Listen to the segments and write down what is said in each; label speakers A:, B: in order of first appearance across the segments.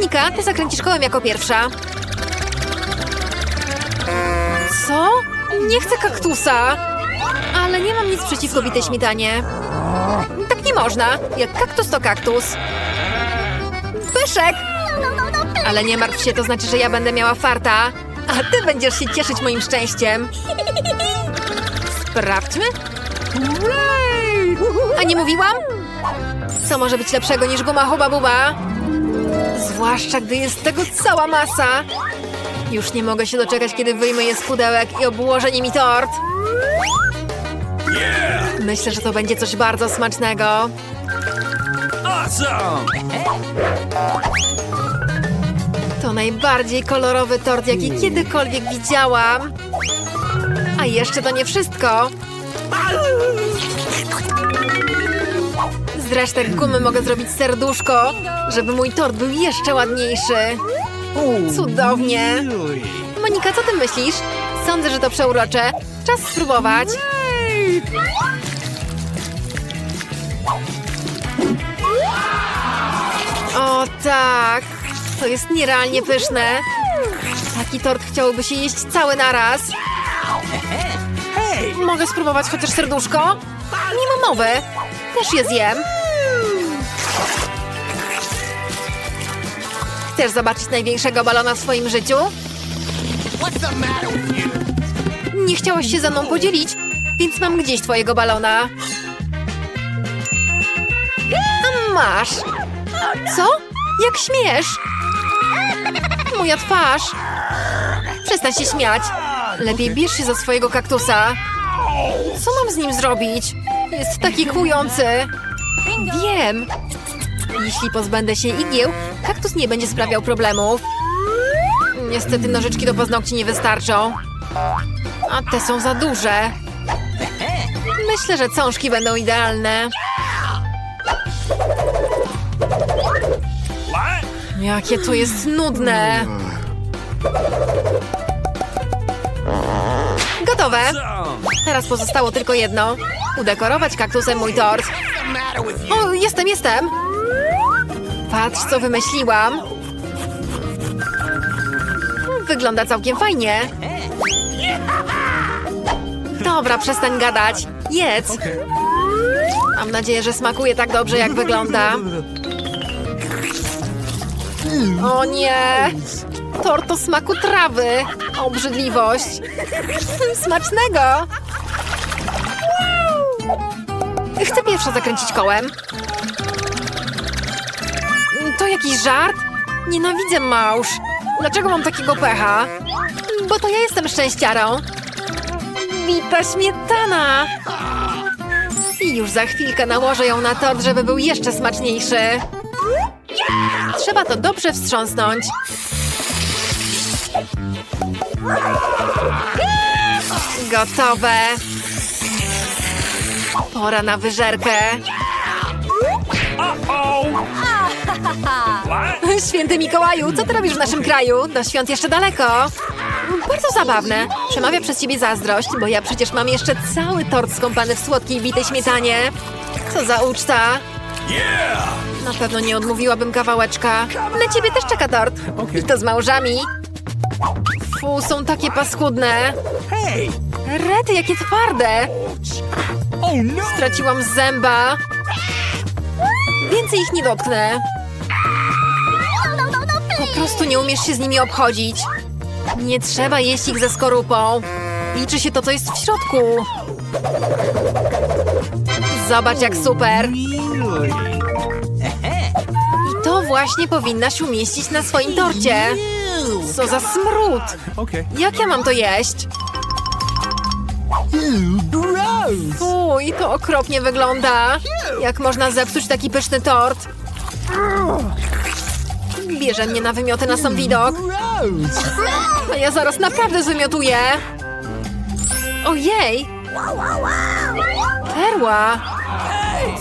A: Monika, ty zakręcisz kołem jako pierwsza. Co? Nie chcę kaktusa. Ale nie mam nic przeciwko bitej śmietanie. Tak nie można. Jak kaktus to kaktus. Pyszek! Ale nie martw się, to znaczy, że ja będę miała farta. A ty będziesz się cieszyć moim szczęściem. Sprawdźmy. A nie mówiłam? Co może być lepszego niż guma huba buba? Zwłaszcza, gdy jest tego cała masa. Już nie mogę się doczekać, kiedy wyjmę je z pudełek i obłożę nimi tort. Myślę, że to będzie coś bardzo smacznego. To najbardziej kolorowy tort, jaki kiedykolwiek widziałam. A jeszcze to nie wszystko. Z resztek gumy mogę zrobić serduszko, żeby mój tort był jeszcze ładniejszy. Cudownie. Monika, co ty myślisz? Sądzę, że to przeurocze. Czas spróbować. O tak, to jest nierealnie pyszne. Taki tort chciałoby się jeść cały naraz. Mogę spróbować chociaż serduszko? Nie ma mowy. Też je zjem. Chcesz zobaczyć największego balona w swoim życiu? Nie chciałaś się ze mną podzielić, więc mam gdzieś twojego balona. Masz. Co? Jak śmiesz? Moja twarz. Przestań się śmiać. Lepiej bierz się za swojego kaktusa. Co mam z nim zrobić? Jest taki kłujący. Wiem. Jeśli pozbędę się igieł, kaktus nie będzie sprawiał problemów. Niestety nożyczki do paznokci nie wystarczą. A te są za duże. Myślę, że cążki będą idealne. Jakie to jest nudne. Gotowe. Teraz pozostało tylko jedno. Udekorować kaktusem mój tort. O, jestem, jestem. Patrz, co wymyśliłam. Wygląda całkiem fajnie. Dobra, przestań gadać. Jedz. Mam nadzieję, że smakuje tak dobrze, jak wygląda. O nie! Tort o smaku trawy. Obrzydliwość. Smacznego! Chcę pierwsza zakręcić kołem. Jakiś żart? Nienawidzę małż. Dlaczego mam takiego pecha? Bo to ja jestem szczęściarą. Bita śmietana! I już za chwilkę nałożę ją na tort, żeby był jeszcze smaczniejszy. Trzeba to dobrze wstrząsnąć. Gotowe. Pora na wyżerkę. Święty Mikołaju, co ty robisz w naszym kraju? Do świąt jeszcze daleko. Bardzo zabawne. Przemawia przez ciebie zazdrość, bo ja przecież mam jeszcze cały tort skąpany w słodkiej bitej śmietanie. Co za uczta. Na pewno nie odmówiłabym kawałeczka. Na ciebie też czeka tort. I to z małżami. Fu, są takie paskudne. Rety, jakie twarde. Straciłam zęba. Więcej ich nie dotknę. Po prostu nie umiesz się z nimi obchodzić. Nie trzeba jeść ich ze skorupą. Liczy się to, co jest w środku. Zobacz, jak super. I to właśnie powinnaś umieścić na swoim torcie. Co za smród. Jak ja mam to jeść? Fuj, to okropnie wygląda. Jak można zepsuć taki pyszny tort? Bierze mnie na wymioty na sam widok. A ja zaraz naprawdę zwymiotuję. Ojej! Perła!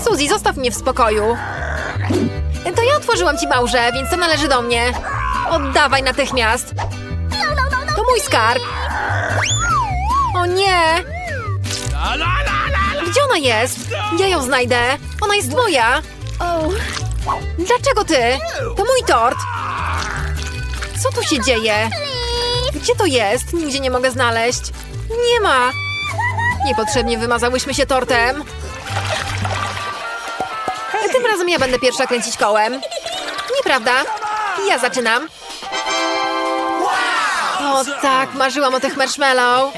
A: Suzy, zostaw mnie w spokoju. To ja otworzyłam ci małże, więc to należy do mnie. Oddawaj natychmiast. To mój skarb. O nie! Gdzie ona jest? Ja ją znajdę. Ona jest moja. Dlaczego ty? To mój tort. Co tu się dzieje? Gdzie to jest? Nigdzie nie mogę znaleźć. Nie ma. Niepotrzebnie wymazałyśmy się tortem. Tym razem ja będę pierwsza kręcić kołem. Nieprawda? Ja zaczynam. O tak, marzyłam o tych marshmallow.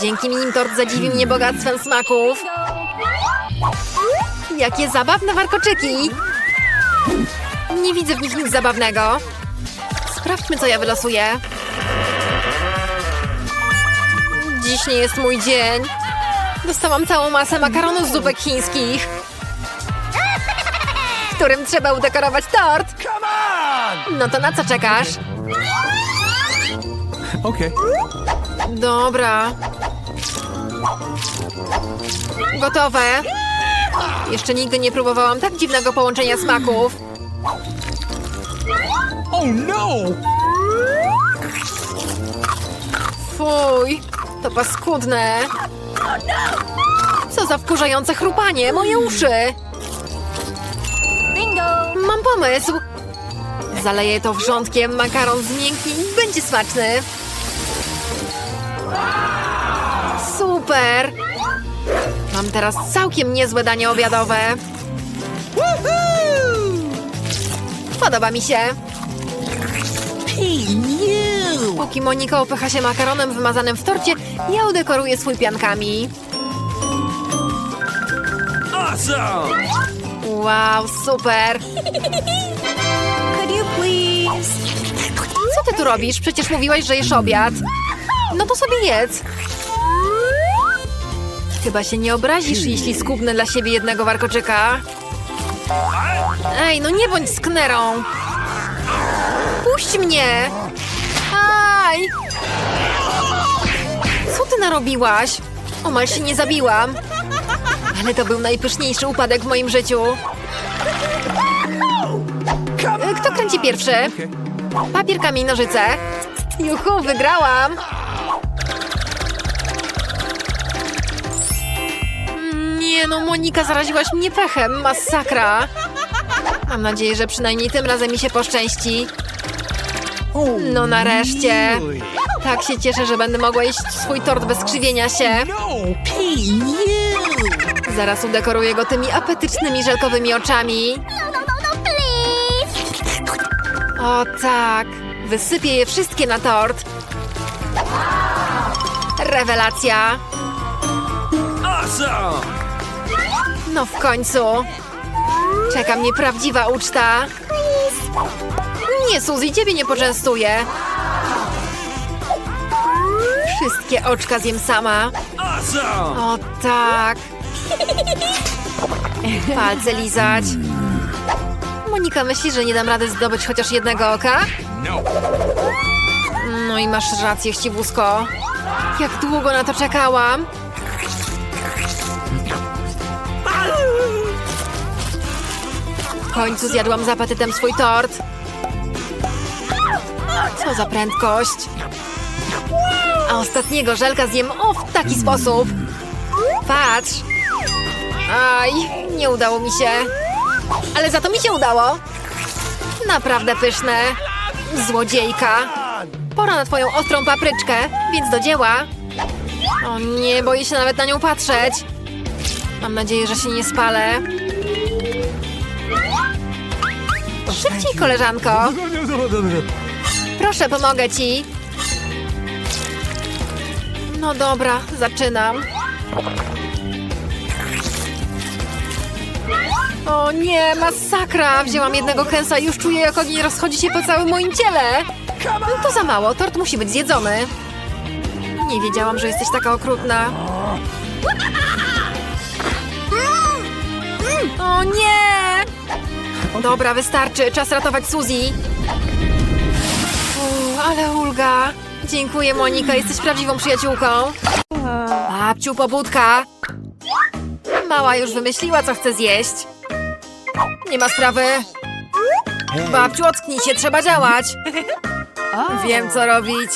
A: Dzięki nim tort zadziwił mnie bogactwem smaków. Jakie zabawne warkoczyki! Nie widzę w nich nic zabawnego. Sprawdźmy, co ja wylosuję. Dziś nie jest mój dzień. Dostałam całą masę makaronu z zupek chińskich, którym trzeba udekorować tort. No to na co czekasz?
B: Okay.
A: Dobra. Gotowe. Jeszcze nigdy nie próbowałam tak dziwnego połączenia smaków.
B: Oh no!
A: Fuj, to paskudne. Co za wkurzające chrupanie, moje uszy.
C: Bingo!
A: Mam pomysł. Zaleję to wrzątkiem, makaron zmięknie i będzie smaczny. Super! Mam teraz całkiem niezłe danie obiadowe. Podoba mi się. Póki Monika upycha się makaronem wymazanym w torcie, ja udekoruję swój piankami.
B: Awesome!
A: Wow, super!
C: Could you please?
A: Co ty tu robisz? Przecież mówiłaś, że jesz obiad. No to sobie jedz. Chyba się nie obrazisz, jeśli skubnę dla siebie jednego warkoczyka. Ej, no nie bądź sknerą. Puść mnie. Aj! Co ty narobiłaś? Omal się nie zabiłam. Ale to był najpyszniejszy upadek w moim życiu. Kto kręci pierwszy? Papier, kamień, nożyce. Juhu, wygrałam! Nie no, Monika, zaraziłaś mnie pechem. Masakra. Mam nadzieję, że przynajmniej tym razem mi się poszczęści. No nareszcie. Tak się cieszę, że będę mogła jeść swój tort bez krzywienia się.
B: No!
A: Zaraz udekoruję go tymi apetycznymi żelkowymi oczami. O tak, wysypię je wszystkie na tort. Rewelacja.
B: Awesome!
A: No w końcu. Czeka mnie prawdziwa uczta. Nie, Suzy, ciebie nie poczęstuję. Wszystkie oczka zjem sama. O tak. Palce lizać. Monika myśli, że nie dam rady zdobyć chociaż jednego oka?
B: No
A: i masz rację, chciwusko. Jak długo na to czekałam. Końcu zjadłam z apetytem swój tort. Co za prędkość. A ostatniego żelka zjem o w taki sposób. Patrz. Aj, nie udało mi się. Ale za to mi się udało. Naprawdę pyszne. Złodziejka. Pora na twoją ostrą papryczkę, więc do dzieła. O nie, boję się nawet na nią patrzeć. Mam nadzieję, że się nie spalę. Szybciej, koleżanko. Proszę, pomogę ci. No dobra, zaczynam. O nie, masakra! Wzięłam jednego kęsa i już czuję, jak ogień rozchodzi się po całym moim ciele. No to za mało, tort musi być zjedzony. Nie wiedziałam, że jesteś taka okrutna. O nie! Dobra, wystarczy. Czas ratować Suzy. Ale ulga. Dziękuję, Monika. Jesteś prawdziwą przyjaciółką. Babciu, pobudka. Mała już wymyśliła, co chce zjeść. Nie ma sprawy. Babciu, ocknij się, trzeba działać. Wiem, co robić.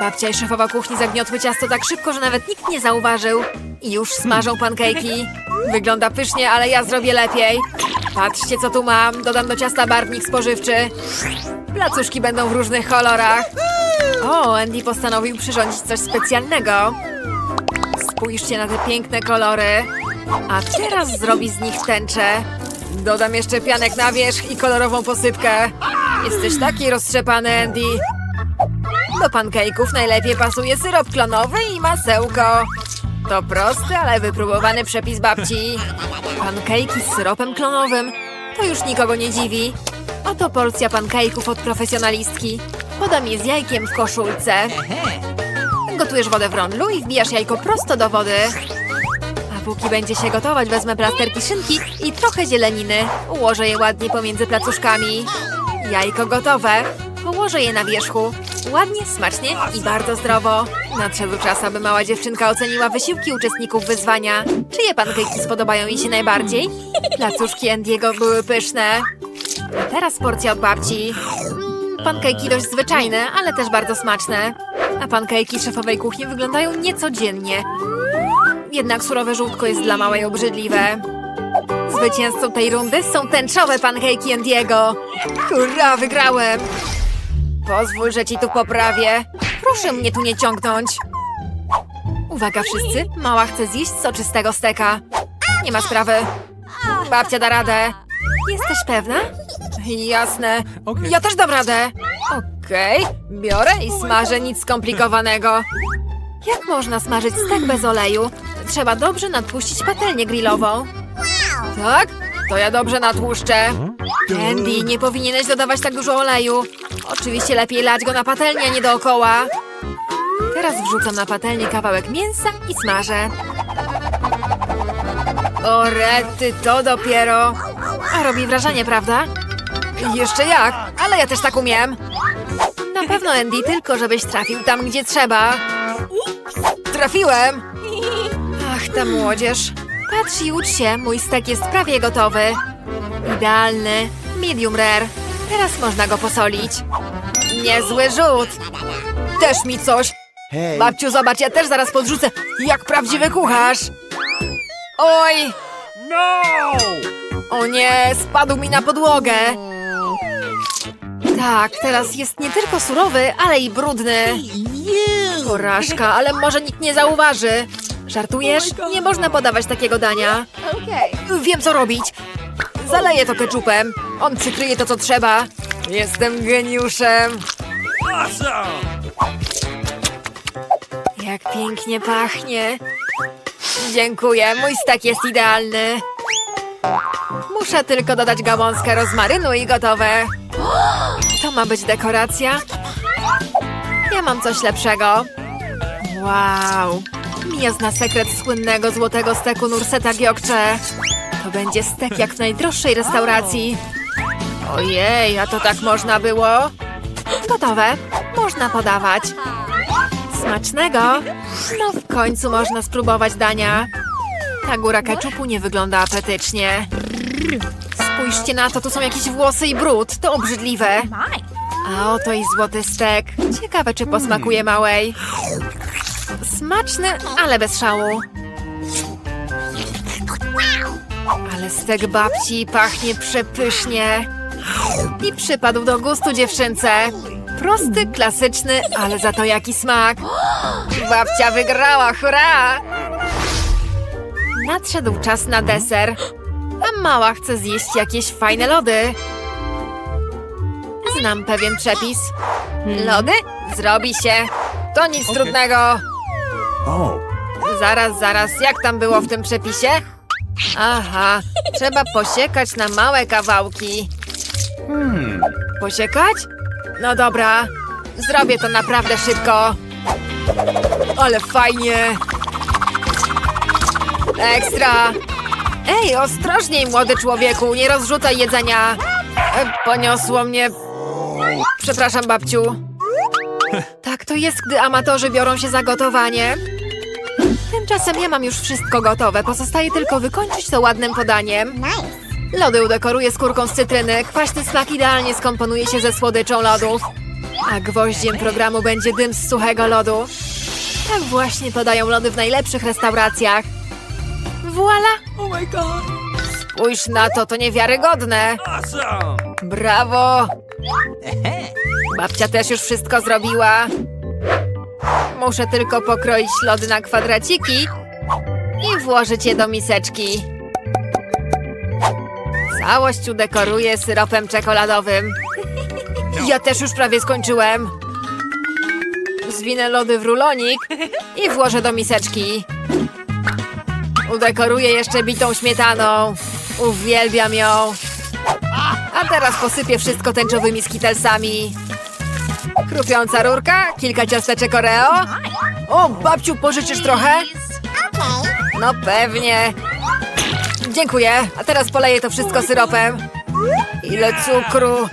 A: Babcia i szefowa kuchni zagniotły ciasto tak szybko, że nawet nikt nie zauważył. I już smażą pankejki. Wygląda pysznie, ale ja zrobię lepiej. Patrzcie, co tu mam. Dodam do ciasta barwnik spożywczy. Placuszki będą w różnych kolorach. O, Andy postanowił przyrządzić coś specjalnego. Spójrzcie na te piękne kolory. A teraz zrobi z nich tęczę. Dodam jeszcze pianek na wierzch i kolorową posypkę. Jesteś taki roztrzepany, Andy. Do pancake'ów najlepiej pasuje syrop klonowy i masełko. To prosty, ale wypróbowany przepis babci. Pancake'i z syropem klonowym. To już nikogo nie dziwi. Oto porcja pancake'ów od profesjonalistki. Podam je z jajkiem w koszulce. Gotujesz wodę w rondlu i wbijasz jajko prosto do wody. A póki będzie się gotować, wezmę plasterki szynki i trochę zieleniny. Ułożę je ładnie pomiędzy placuszkami. Jajko gotowe. Położę je na wierzchu. Ładnie, smacznie i bardzo zdrowo. Nadszedł czas, aby mała dziewczynka oceniła wysiłki uczestników wyzwania. Czyje pankejki spodobają jej się najbardziej? Placuszki Andiego były pyszne. Teraz porcja od babci. Mm, pankejki dość zwyczajne, ale też bardzo smaczne. A pankejki szefowej kuchni wyglądają niecodziennie. Jednak surowe żółtko jest dla małej obrzydliwe. Zwycięzcą tej rundy są tęczowe pankejki Andiego. Hurra, wygrałem! Pozwól, że ci tu poprawię. Proszę mnie tu nie ciągnąć. Uwaga wszyscy, mała chce zjeść soczystego steka. Nie ma sprawy. Babcia da radę. Jesteś pewna? Jasne. Ja też dam radę. Okej, biorę i smażę, nic skomplikowanego. Jak można smażyć stek bez oleju? Trzeba dobrze nadpuścić patelnię grillową. Tak? To ja dobrze natłuszczę. Andy, nie powinieneś dodawać tak dużo oleju. Oczywiście lepiej lać go na patelnię, nie dookoła. Teraz wrzucam na patelnię kawałek mięsa i smażę. O rety, to dopiero. A robi wrażenie, prawda? Jeszcze jak, ale ja też tak umiem. Na pewno, Andy, tylko żebyś trafił tam, gdzie trzeba. Trafiłem! Ach, ta młodzież. Patrz i ucz się, mój stek jest prawie gotowy. Idealny, medium rare. Teraz można go posolić. Niezły rzut. Też mi coś.
B: Hey.
A: Babciu, zobacz, ja też zaraz podrzucę, jak prawdziwy kucharz. Oj!
B: No!
A: O nie, spadł mi na podłogę. Tak, teraz jest nie tylko surowy, ale i brudny. Porażka, ale może nikt nie zauważy. Żartujesz? Nie można podawać takiego dania. Wiem, co robić. Zaleję to keczupem. On przykryje to, co trzeba. Jestem geniuszem. Jak pięknie pachnie. Dziękuję, mój stek jest idealny. Muszę tylko dodać gałązkę rozmarynu i gotowe. To ma być dekoracja? Ja mam coś lepszego. Wow. Mia zna sekret słynnego złotego steku Nurseta Giokcze. To będzie stek jak w najdroższej restauracji. Ojej, a to tak można było? Gotowe. Można podawać. Smacznego. No w końcu można spróbować dania. Ta góra keczupu nie wygląda apetycznie. Spójrzcie na to, tu są jakieś włosy i brud. To obrzydliwe. A oto i złoty stek. Ciekawe, czy posmakuje małej. Smaczny, ale bez szału. Ale stek babci pachnie przepysznie. I przypadł do gustu dziewczynce. Prosty, klasyczny, ale za to jaki smak. Babcia wygrała, hurra! Nadszedł czas na deser. A mała chce zjeść jakieś fajne lody. Znam pewien przepis. Lody? Zrobi się. To nic trudnego. Zaraz, zaraz, jak tam było w tym przepisie? Aha, trzeba posiekać na małe kawałki. Posiekać? No dobra, zrobię to naprawdę szybko. Ale fajnie. Ekstra. Ej, ostrożniej, młody człowieku, nie rozrzucaj jedzenia. E, Poniosło mnie. Przepraszam, babciu. Tak to jest, gdy amatorzy biorą się za gotowanie. Tymczasem ja mam już wszystko gotowe. Pozostaje tylko wykończyć to ładnym podaniem. Lody udekoruję skórką z cytryny. Kwaśny smak idealnie skomponuje się ze słodyczą lodów. A gwoździem programu będzie dym z suchego lodu. Tak właśnie podają lody w najlepszych restauracjach. Voila! Spójrz na to, to niewiarygodne. Brawo! Babcia też już wszystko zrobiła. Muszę tylko pokroić lody na kwadraciki i włożyć je do miseczki. Całość udekoruję syropem czekoladowym. Ja też już prawie skończyłem. Zwinę lody w rulonik i włożę do miseczki. Udekoruję jeszcze bitą śmietaną. Uwielbiam ją. A teraz posypię wszystko tęczowymi skitelsami. Chrupiąca rurka, kilka ciasteczek Oreo. O, babciu, pożyczysz trochę? No pewnie. Dziękuję. A teraz poleję to wszystko syropem. Ile cukru.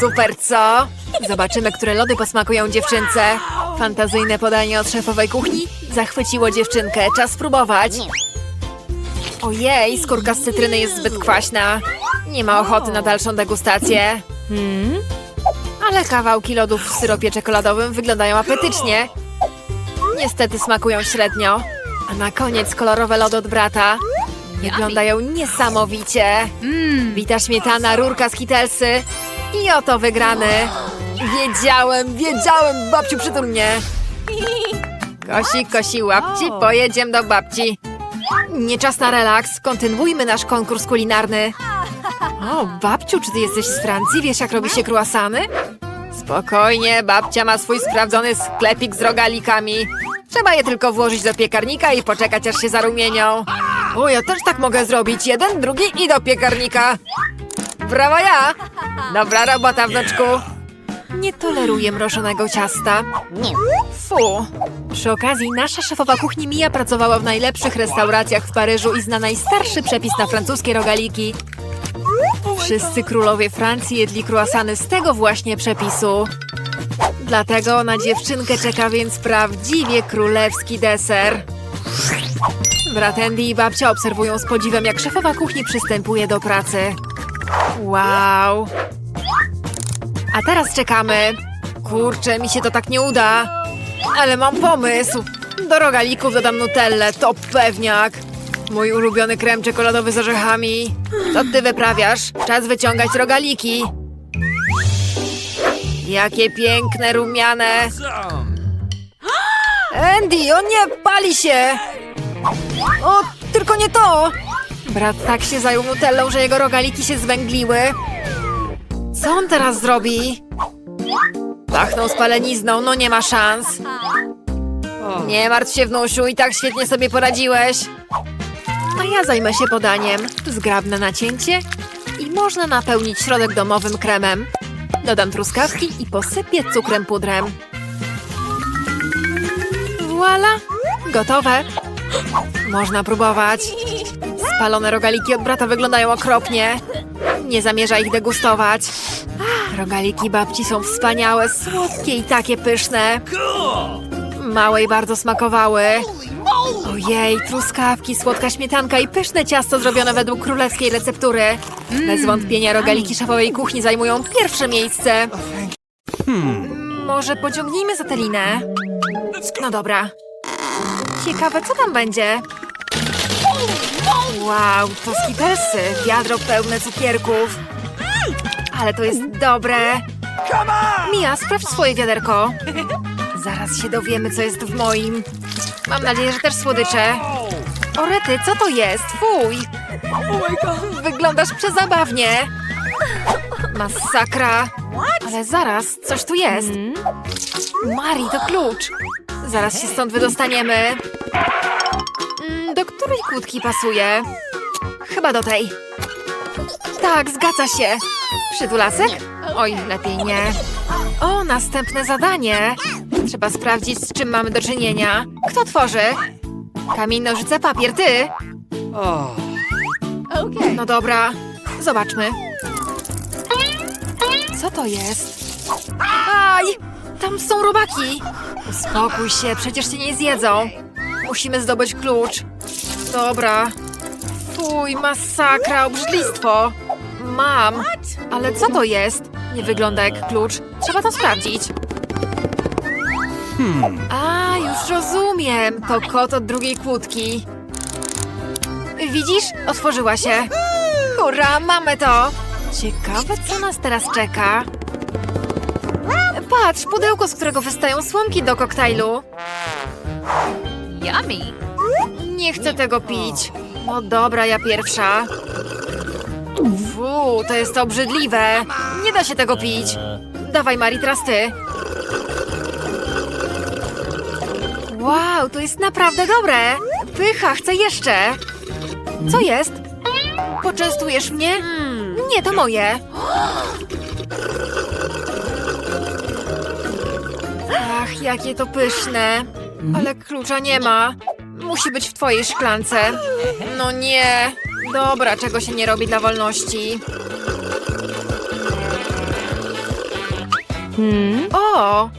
A: Super, co? Zobaczymy, które lody posmakują dziewczynce. Fantazyjne podanie od szefowej kuchni zachwyciło dziewczynkę. Czas spróbować. Ojej, skórka z cytryny jest zbyt kwaśna. Nie ma ochoty na dalszą degustację. Hmm? Ale kawałki lodów w syropie czekoladowym wyglądają apetycznie. Niestety smakują średnio. A na koniec kolorowe lody od brata. Wyglądają niesamowicie. Bita śmietana, rurka z kitelsy. I oto wygrany. Wiedziałem, wiedziałem, babciu przytul mnie. Kosi, kosi, łapci, pojedziemy do babci. Nie czas na relaks, kontynuujmy nasz konkurs kulinarny. O, babciu, czy ty jesteś z Francji? Wiesz, jak robi się croissany? Spokojnie, babcia ma swój sprawdzony sklepik z rogalikami. Trzeba je tylko włożyć do piekarnika i poczekać, aż się zarumienią. O, ja też tak mogę zrobić. Jeden, drugi i do piekarnika. Brawo ja! Dobra robota, wnuczku. Nie toleruję mrożonego ciasta. Fu. Przy okazji, nasza szefowa kuchni Mia pracowała w najlepszych restauracjach w Paryżu i zna najstarszy przepis na francuskie rogaliki. Wszyscy królowie Francji jedli croissany z tego właśnie przepisu. Dlatego na dziewczynkę czeka więc prawdziwie królewski deser. Brat Andy i babcia obserwują z podziwem, jak szefowa kuchni przystępuje do pracy. Wow! A teraz czekamy. Kurczę, mi się to tak nie uda. Ale mam pomysł. Do rogalików dodam nutellę, to pewniak. Mój ulubiony krem czekoladowy z orzechami. Co ty wyprawiasz? Czas wyciągać rogaliki. Jakie piękne, rumiane. Andy, o nie, pali się. O, tylko nie to. Brat tak się zajął nutellą, że jego rogaliki się zwęgliły. Co on teraz zrobi? Pachnął spalenizną, no nie ma szans. Nie martw się, wnusiu, i tak świetnie sobie poradziłeś. A ja zajmę się podaniem. Zgrabne nacięcie i można napełnić środek domowym kremem. Dodam truskawki i posypię cukrem pudrem. Voila! Gotowe. Można próbować. Spalone rogaliki od brata wyglądają okropnie. Nie zamierza ich degustować. Rogaliki babci są wspaniałe, słodkie i takie pyszne. Małej bardzo smakowały. Ojej, truskawki, słodka śmietanka i pyszne ciasto zrobione według królewskiej receptury. Bez wątpienia rogaliki szefowej kuchni zajmują pierwsze miejsce. Może pociągnijmy za tę linę? No dobra. Ciekawe, co tam będzie? Wow, to skitelsy, wiadro pełne cukierków. Ale to jest dobre. Mia, sprawdź swoje wiaderko. Zaraz się dowiemy, co jest w moim. Mam nadzieję, że też słodycze. Orety, co to jest? Fuj! Wyglądasz przezabawnie. Masakra. Ale zaraz, coś tu jest. Mari, to klucz. Zaraz się stąd wydostaniemy. Mm, Do której kłódki pasuje? Chyba do tej. Tak, zgadza się. Przytulasek? Oj, lepiej nie. O, następne zadanie. Trzeba sprawdzić, z czym mamy do czynienia. Kto tworzy? Kamień, nożyce, papier, ty? No dobra, zobaczmy. Co to jest? Aj! Tam są robaki! Uspokój się, przecież cię nie zjedzą. Musimy zdobyć klucz. Dobra. Fuj, masakra, obrzydlistwo. Mam. Ale co to jest? Nie wygląda jak klucz. Trzeba to sprawdzić. A, już rozumiem. To kot od drugiej kłódki. Widzisz? Otworzyła się. Hurra, mamy to! Ciekawe, co nas teraz czeka. Patrz, pudełko, z którego wystają słomki do koktajlu.
C: Yummy.
A: Nie chcę tego pić. No dobra, ja pierwsza. Fu, to jest obrzydliwe. Nie da się tego pić. Dawaj, Mari, teraz ty. Wow, to jest naprawdę dobre. Pycha, chcę jeszcze. Co jest? Poczęstujesz mnie? Nie, to moje. Ach, jakie to pyszne. Ale klucza nie ma. Musi być w twojej szklance. No nie. Dobra, czego się nie robi dla wolności. O!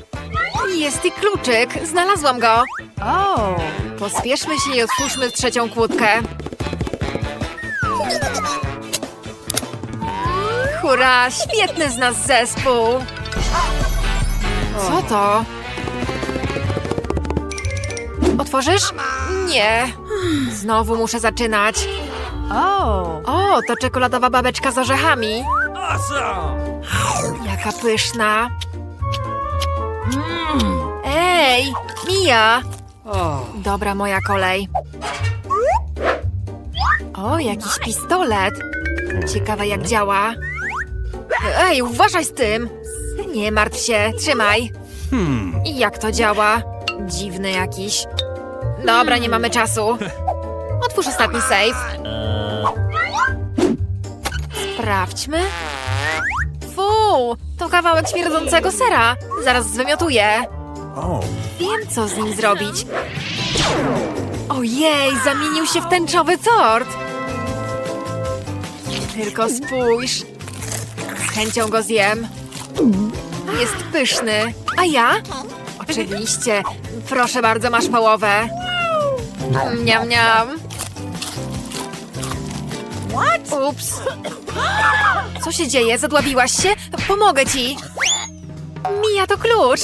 A: Jest i kluczyk. Znalazłam go.
C: Oh.
A: Pospieszmy się i otwórzmy trzecią kłódkę. Hurra! Świetny z nas zespół! Co to? Otworzysz? Nie. Znowu muszę zaczynać.
C: Oh.
A: O, to czekoladowa babeczka z orzechami. Jaka pyszna. Ej, Mija! Dobra, moja kolej. O, jakiś pistolet. Ciekawe jak działa. Ej, uważaj z tym! Nie martw się, trzymaj. I jak to działa? Dziwny jakiś. Dobra, nie mamy czasu. Otwórz ostatni safe. Sprawdźmy. Fu, to kawałek śmierdzącego sera. Zaraz zwymiotuję. Wiem, co z nim zrobić. Ojej, zamienił się w tęczowy tort. Tylko spójrz. Z chęcią go zjem. Jest pyszny. A ja? Oczywiście. Proszę bardzo, masz połowę. Miam, miam. Ups. Co się dzieje? Zadławiłaś się? Pomogę ci. Mija to klucz.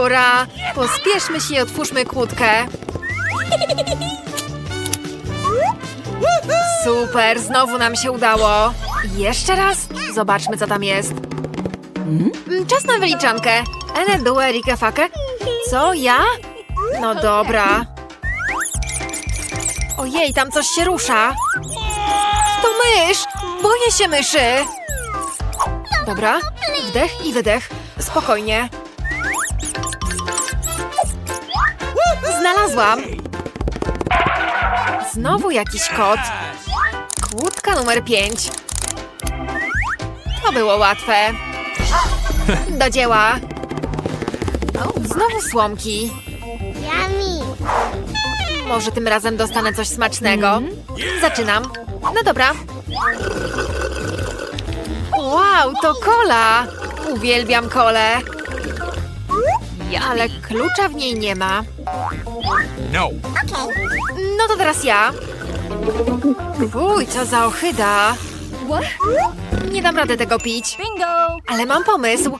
A: Hurra! Pospieszmy się i otwórzmy kłódkę. Super, znowu nam się udało. Jeszcze raz? Zobaczmy, co tam jest. Mm, Czas na wyliczankę. Ene, due, rike, fake. Co, ja? No dobra. Ojej, tam coś się rusza. To mysz! Boję się myszy! Dobra, wdech i wydech. Spokojnie. Znalazłam! Znowu jakiś kot. Kłódka numer pięć. To było łatwe. Do dzieła. Znowu słomki. Może tym razem dostanę coś smacznego. Zaczynam. No dobra. Wow, to kola! Uwielbiam kolę. Ale klucza w niej nie ma.
B: No.
A: No to teraz ja. Uj, co za ochyda. Nie dam rady tego pić.
C: Bingo.
A: Ale mam pomysł.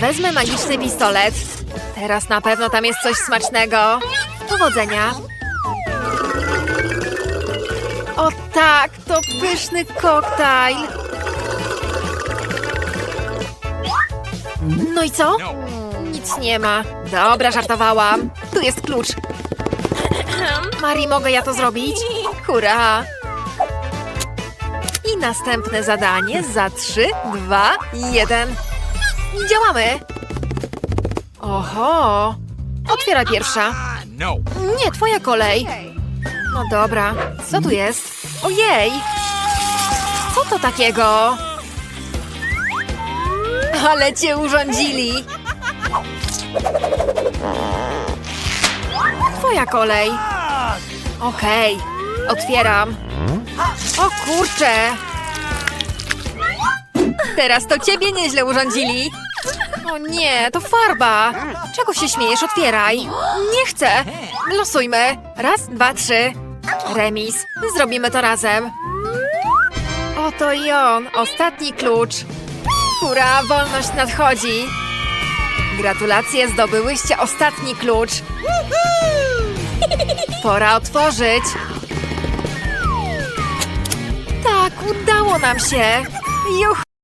A: Wezmę magiczny pistolet. Teraz na pewno tam jest coś smacznego. Powodzenia. O tak, to pyszny koktajl. No i co?
B: No.
A: Nic nie ma. Dobra, żartowałam. Tu jest klucz. Mari, mogę ja to zrobić? Hurra! I następne zadanie za 3, 2, 1. I działamy! Oho! Otwieraj pierwsza. Nie, twoja kolej. No dobra. Co tu jest? Ojej! Co to takiego? Ale cię urządzili! Twoja kolej. Okej, otwieram. O kurczę! Teraz to ciebie nieźle urządzili. O nie, to farba. Czego się śmiejesz? Otwieraj. Nie chcę. Losujmy. Raz, dwa, trzy. Remis. Zrobimy to razem. Oto i on. Ostatni klucz. Hurra, wolność nadchodzi. Gratulacje, zdobyłyście ostatni klucz. Pora otworzyć. Tak, udało nam się. Juhu!